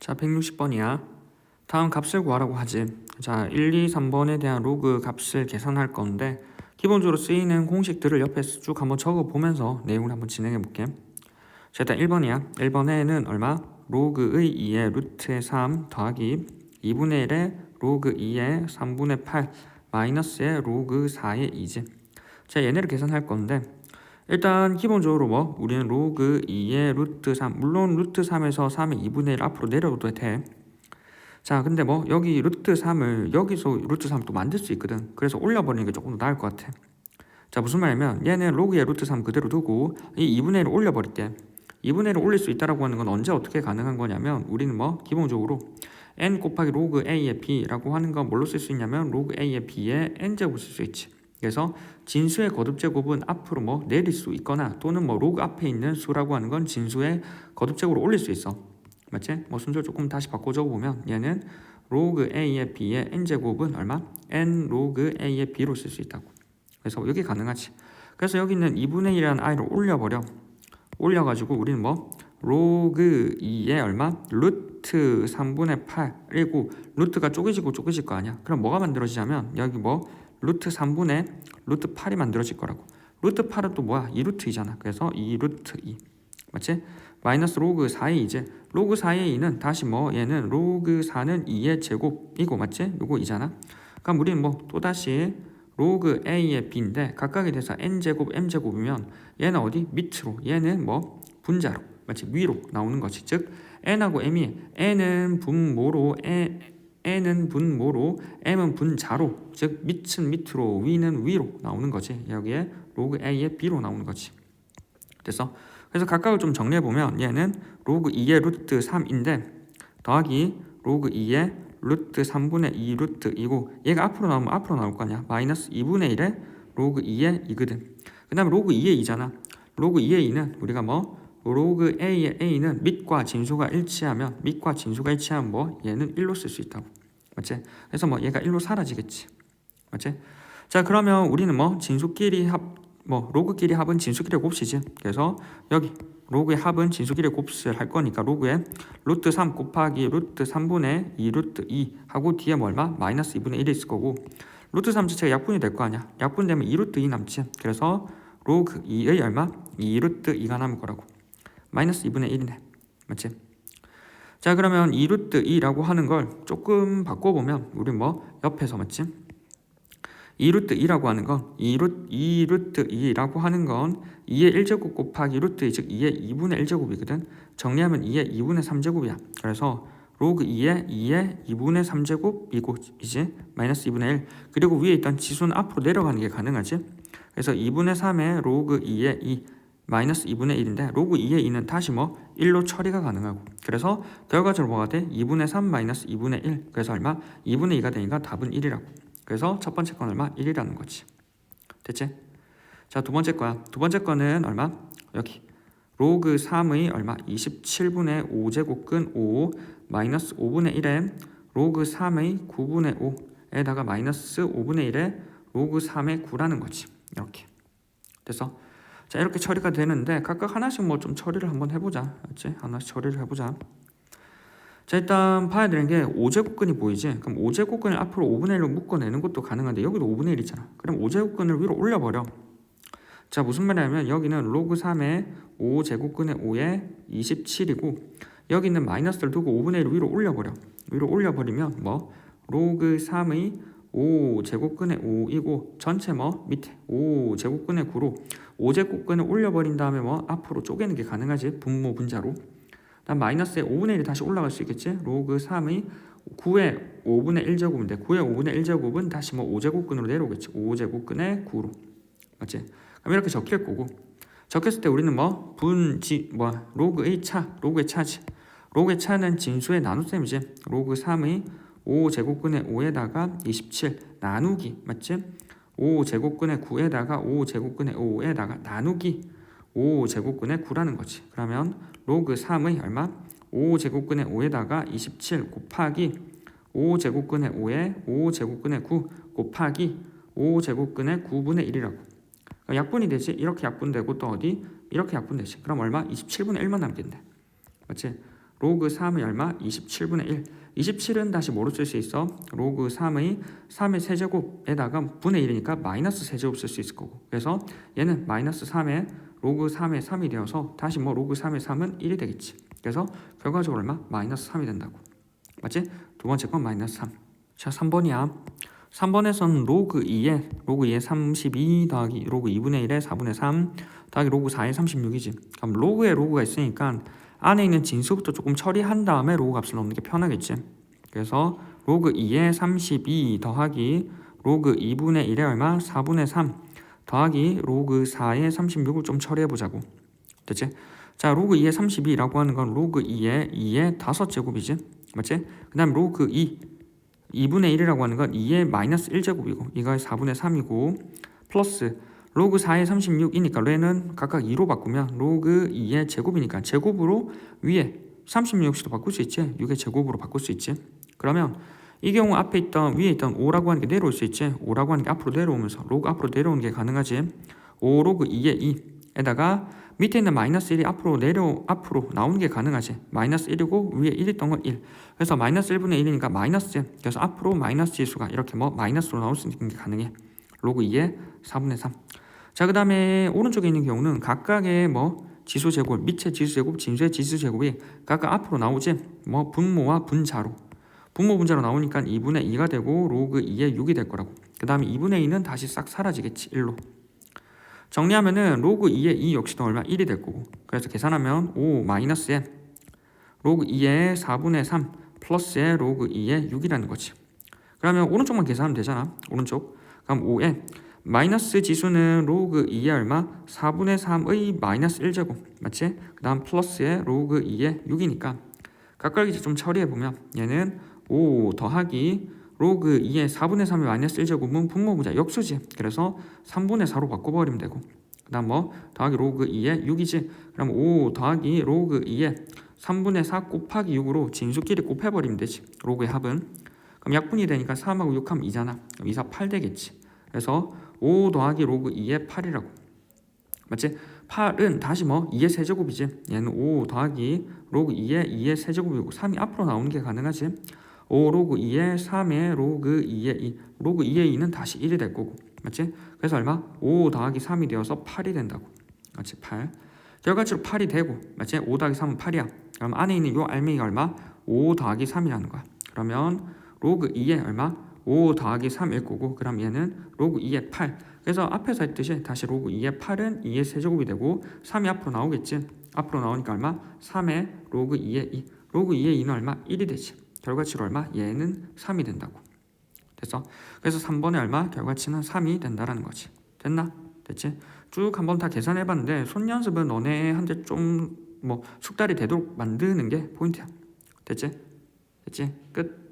자, 160번이야. 다음 값을 구하라고 하지. 자, 1, 2, 3번에 대한 로그 값을 계산할 건데 기본적으로 쓰이는 공식들을 옆에 쭉 한번 적어 보면서 내용을 한번 진행해 볼게. 자, 일단 1번이야. 1번에는 얼마? 로그의 2의 루트의 3 더하기 2분의 1의 로그 2의 3분의 8 마이너스의 로그 4의 2지. 자, 얘네를 계산할 건데 일단 기본적으로 뭐 우리는 로그 2의 루트 3 물론 루트 3에서 3의 2분의 1 앞으로 내려도 돼. 자, 근데 뭐 여기 루트 3을 여기서 루트 3 또 만들 수 있거든. 그래서 올려버리는 게 조금 더 나을 것 같아. 자, 무슨 말이냐면 얘는 로그의 루트 3 그대로 두고 이 2분의 1을 올려버릴게. 2분의 1을 올릴 수 있다라고 하는 건 언제 어떻게 가능한 거냐면 우리는 뭐 기본적으로 n 곱하기 로그 a의 b라고 하는 건 뭘로 쓸 수 있냐면 로그 a의 b의 n 제곱 쓸 수 있지. 그래서 진수의 거듭 제곱은 앞으로 뭐 내릴 수 있거나 또는 뭐 로그 앞에 있는 수라고 하는 건 진수의 거듭 제곱으로 올릴 수 있어. 맞지? 뭐 순서 조금 다시 바꿔 적어 보면 얘는 로그 a의 b의 n 제곱은 얼마? n 로그 a의 b로 쓸 수 있다고. 그래서 여기 가능하지. 그래서 여기 있는 2분의 1이라는 i를 올려버려. 올려가지고 우리는 뭐 로그 2의 얼마? 루트 3분의 8이고 루트가 쪼개지고 쪼개질 거 아니야. 그럼 뭐가 만들어지냐면 여기 뭐 루트 3분의 루트 8이 만들어질 거라고. 루트 8은 또 뭐야? 2루트이잖아. 그래서 2루트 2. 맞지? 마이너스 로그 4의 2제. 로그 4의 2는 다시 뭐 얘는 로그 4는 2의 제곱이고 맞지? 요거 2잖아. 그럼 우리는 뭐 또다시 로그 a의 b인데 각각에 대해서 n제곱 m제곱이면 얘는 어디? 밑으로 얘는 뭐 분자로 맞지? 위로 나오는 거지 즉 n하고 m이 n은 분모로 에, n은 분모로 m은 분자로 즉 밑은 밑으로 위는 위로 나오는 거지. 여기에 로그 a의 b로 나오는 거지. 됐어? 그래서 각각을 좀 정리해 보면 얘는 로그 2의 루트 3인데 더하기 로그 2의 루트 3분의 2 루트 2고 얘가 앞으로 나오면 앞으로 나올 거 아니야. 마이너스 2분의 1에 로그 2의 2거든. 그 다음에 로그 2의 2잖아. 로그 2의 2는 우리가 뭐 로그 a의 a는 밑과 진수가 일치하면 밑과 진수가 일치하면 뭐 얘는 1로 쓸 수 있다고 맞지? 그래서 뭐 얘가 1로 사라지겠지 맞지? 자 그러면 우리는 뭐 진수끼리 합 뭐 로그끼리 합은 진수끼리 곱시지 그래서 여기 로그의 합은 진수끼리 곱을 할 거니까 로그에 루트 3 곱하기 루트 3분의 2 루트 2 하고 뒤에 뭐 얼마? 마이너스 2분의 1이 있을 거고 루트 3 자체가 약분이 될 거 아니야 약분되면 2 루트 2 남지 그래서 로그 2의 얼마? 2 루트 2가 남을 거라고 마이너스 2분의 1이네 맞지? 자 그러면 2 루트 2라고 하는 걸 조금 바꿔보면 우리 뭐 옆에서 맞지? 2 루트 2라고 하는 건 2 루트 2 루트 2라고 하는 건 2의 1제곱 곱하기 루트 2, 즉 2의 2분의 1제곱이거든. 정리하면 2의 2분의 3제곱이야. 그래서 로그 2의 2의 2분의 3제곱이고 이제 마이너스 2분의 1 그리고 위에 있던 지수는 앞으로 내려가는 게 가능하지. 그래서 2분의 3의 로그 2의 2 마이너스 2분의 1인데 로그 2의 2는 다시 뭐 1로 처리가 가능하고 그래서 결과적으로 뭐가 돼? 2분의 3 마이너스 2분의 1 그래서 얼마? 2분의 2가 되니까 답은 1이라고 그래서 첫 번째 건 얼마? 1이라는 거지 됐지? 자 두 번째 거야 두 번째 거는 얼마? 여기 로그 3의 얼마? 27분의 5제곱근 5 마이너스 5분의 1에 로그 3의 9분의 5에다가 마이너스 5분의 1에 로그 3의 9라는 거지 이렇게 됐어? 자 이렇게 처리가 되는데 각각 하나씩 뭐 좀 처리를 한번 해보자. 맞지? 하나씩 처리를 해보자. 자 일단 봐야 되는 게 5제곱근이 보이지? 그럼 5제곱근을 앞으로 5분의 1로 묶어내는 것도 가능한데 여기도 5분의 1 있잖아. 그럼 5제곱근을 위로 올려버려. 자 무슨 말이냐면 여기는 로그 3의 5제곱근의 5에 27이고 여기 있는 마이너스를 두고 5분의 1을 위로 올려버려. 위로 올려버리면 뭐? 로그 3의 5 제곱근의 5이고 전체 뭐 밑에 5 제곱근의 9로 5제곱근을 올려버린 다음에 뭐 앞으로 쪼개는 게 가능하지? 분모 분자로. 다음 마이너스에 5분의 1이 다시 올라갈 수 있겠지? 로그 3의 9의 5분의 1제곱인데 9의 5분의 1제곱은 다시 뭐 5제곱근으로 내려오겠지. 5제곱근의 9로. 맞지? 그럼 이렇게 적힐 거고. 적혔을 때 우리는 뭐 분지 뭐 로그의 차 로그의 차지. 로그의 차는 진수의 나눗셈이지. 로그 3의 5 제곱근의 5에다가 27 나누기 맞지? 5 제곱근의 9에다가 5 제곱근의 5에다가 나누기. 5 제곱근의 9라는 거지. 그러면 로그 3의 얼마? 5 제곱근의 5에다가 27 곱하기 5 제곱근의 5에 5 제곱근의 9 곱하기 5 제곱근의 9분의 1이라고. 약분이 되지? 이렇게 약분되고 또 어디? 이렇게 약분되지. 그럼 얼마? 27분의 1만 남겠네 맞지 로그 3의 얼마? 27분의 1. 27은 다시 뭐로 쓸 수 있어? 로그 3의 3의 세제곱에다가 분의 1이니까 마이너스 세제곱 쓸 수 있을 거고. 그래서 얘는 마이너스 3의 로그 3의 3이 되어서 다시 뭐 로그 3의 3은 1이 되겠지. 그래서 결과적으로 얼마? 마이너스 3이 된다고. 맞지? 두 번째 건 마이너스 3. 자, 3번이야. 3번에서는 로그 2에 로그 2에 32 더하기 로그 2분의 1에 4분의 3 더하기 로그 4에 36이지. 그럼 로그에 로그가 있으니까 안에 있는 진수부터 조금 처리한 다음에 로그 값을 넣는 게 편하겠지. 그래서 로그 2에 32 더하기 로그 2분의 1에 얼마? 4분의 3 더하기 로그 4에 36을 좀 처리해 보자고. 됐지? 자, 로그 2에 32라고 하는 건 로그 2에 2의 5제곱이지. 맞지? 그 다음 로그 2 2분의 1이라고 하는 건 2의 마이너스 1제곱이고 이거의 4분의 3이고 플러스 로그 4의 36이니까 레는 각각 2로 바꾸면 로그 2의 제곱이니까 제곱으로 위에 36씩도 바꿀 수 있지? 6의 제곱으로 바꿀 수 있지? 그러면 이 경우 앞에 있던 위에 있던 5라고 하는 게 내려올 수 있지? 5라고 하는 게 앞으로 내려오면서 로그 앞으로 내려오는 게 가능하지? 5 로그 2의 2에다가 밑에 있는 마이너스 1이 앞으로 내려 앞으로 나오는 게 가능하지? 마이너스 1이고 위에 1 있던 건 1 그래서 마이너스 1분의 1이니까 마이너스 그래서 앞으로 마이너스 지수가 이렇게 뭐 마이너스로 나올 수 있는 게 가능해. 로그 2의 4분의 3 자, 그 다음에 오른쪽에 있는 경우는 각각의 뭐 지수 제곱, 밑의 지수 제곱, 진수의 지수 제곱이 각각 앞으로 나오지. 뭐 분모와 분자로. 분모 분자로 나오니까 2분의 2가 되고 로그 2의 6이 될 거라고. 그 다음에 2분의 2는 다시 싹 사라지겠지. 1로. 정리하면은 로그 2의 2 역시도 얼마? 1이 될 거고. 그래서 계산하면 5 마이너스에 로그 2의 4분의 3 플러스에 로그 2의 6이라는 거지. 그러면 오른쪽만 계산하면 되잖아. 오른쪽. 그럼 5에 마이너스 지수는 로그 2의 얼마? 4분의 3의 마이너스 1제곱. 맞지? 그 다음 플러스에 로그 2의 6이니까. 각각 이제 좀 처리해보면 얘는 5 더하기 로그 2의 4분의 3의 마이너스 1제곱은 분모분자 역수지. 그래서 3분의 4로 바꿔버리면 되고. 그 다음 뭐? 더하기 로그 2의 6이지. 그럼 5 더하기 로그 2의 3분의 4 곱하기 6으로 진수끼리 곱해버리면 되지. 로그의 합은. 그럼 약분이 되니까 3하고 6 하면 2잖아. 그럼 2, 4, 8 되겠지 그래서 5 더하기 로그 2의 8이라고 맞지? 8은 다시 뭐 2의 세제곱이지 얘는 5 더하기 로그 2의 2의 세제곱이고 3이 앞으로 나오는 게 가능하지 5 로그 2의 3의 로그 2의 2 로그 2의 2는 다시 1이 될 거고 맞지? 그래서 얼마? 5 더하기 3이 되어서 8이 된다고 맞지? 8 결과적으로 8이 되고 맞지? 5 더하기 3은 8이야 그럼 안에 있는 요 알맹이가 얼마? 5 더하기 3이라는 거야 그러면 로그 2의 얼마? 5 더하기 3일 거고 그럼 얘는 로그 2의 8 그래서 앞에서 했듯이 다시 로그 2의 8은 2의 세제곱이 되고 3이 앞으로 나오겠지 앞으로 나오니까 얼마? 3의 로그 2의 2 로그 2의 2는 얼마? 1이 되지 결과치로 얼마? 얘는 3이 된다고 됐어? 그래서 3번에 얼마? 결과치는 3이 된다라는 거지 됐나? 됐지? 쭉 한번 다 계산해 봤는데 손 연습은 너네한테 좀 뭐 숙달이 되도록 만드는 게 포인트야 됐지? 됐지? 끝